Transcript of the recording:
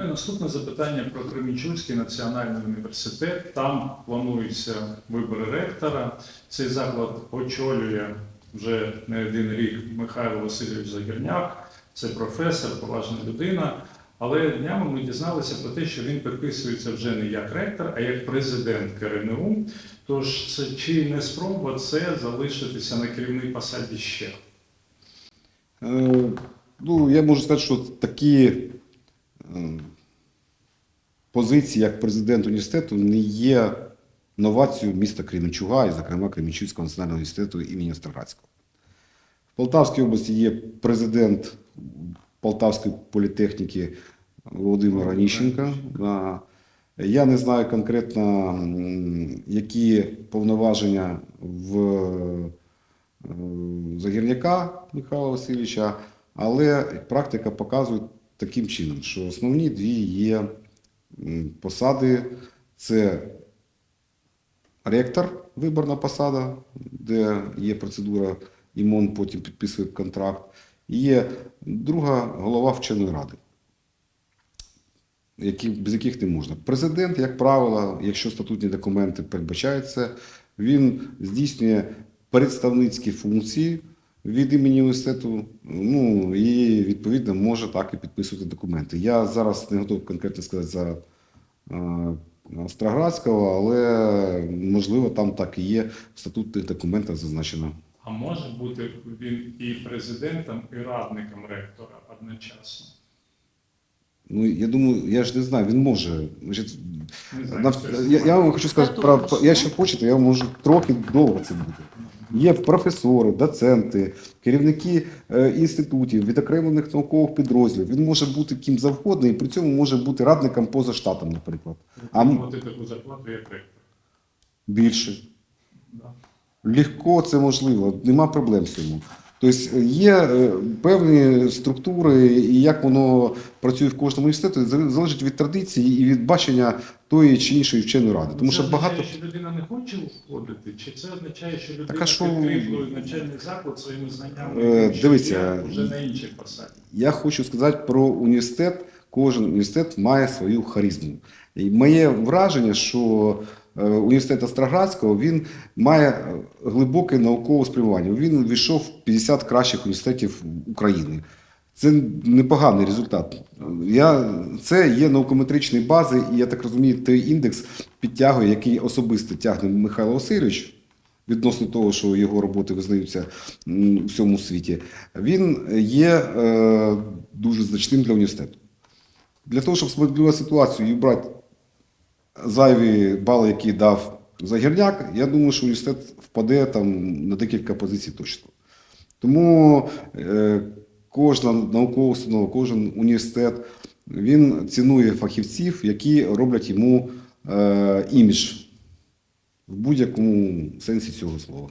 Ну і наступне запитання про Кременчуцький національний університет. Там плануються вибори ректора. Цей заклад очолює вже не один рік Михайло Васильович Загірняк. Це професор, поважна людина. Але днями ми дізналися про те, що він підписується вже не як ректор, а як президент КРНУ. Тож це чи не спроба це залишитися на керівній посаді ще? Е, Ну, я можу сказати, що такі позиції, як президент університету, не є новацією міста Кременчуга і, зокрема, Кременчуцького національного університету імені Строгацького. В Полтавській області є президент Полтавської політехніки Володимир Аніщенко. Я не знаю конкретно, які повноваження в Загірняка Михайла Васильовича, але практика показує таким чином, що основні дві є посади: це ректор, виборна посада, де є процедура, і МОН потім підписує контракт. І є друга голова вченої ради, які, без яких не можна. Президент, як правило, якщо статутні документи передбачаються, він здійснює представницькі функції від імені університету, ну і відповідно може так і підписувати документи. Я зараз не готовий конкретно сказати за е, Строградського, але можливо там так і є в статутних документах зазначено. А може бути він і президентом, і радником ректора одночасно? Ну я думаю, я ж не знаю, він може. Значить, Не знаю, Нав- Я, я вам хочу сказати про, я ще хочете, я можу трохи довго це буде. Є професори, доценти, керівники е, інститутів, відокремлених наукових підрозділів. Він може бути ким завгодно і при цьому може бути радником поза штатом, наприклад. А таку зарплату, як ректор. більше. Легко це можливо, нема проблем з цьому. Тобто є е, певні структури, і як воно працює в кожному університеті, зал- залежить від традиції і від бачення тої чи іншої вченої ради. Тому це що означає, багато. що людина не хоче входити, чи це означає, що людина а що- підкріплює навчальний заклад своїми знаннями, Е, дивіться, вже на іншій посаді? Я хочу сказати про університет. Кожен університет має свою харизму. І моє враження, що е, університет Остроградського він має глибоке наукове спрямування. Він війшов в 50 кращих університетів України. Це непоганий результат. Я, це є наукометричні бази, і я так розумію, той індекс підтягує, який особисто тягне Михайло Васильович відносно того, що його роботи визнаються у всьому світі, він є е, дуже значним для університету. Для того, щоб смоделювати ситуацію і брати зайві бали, які дав Загірняк, я думаю, що університет впаде там на декілька позицій точно. Тому е, кожна наукова установа, кожен університет він цінує фахівців, які роблять йому е, імідж в будь-якому сенсі цього слова.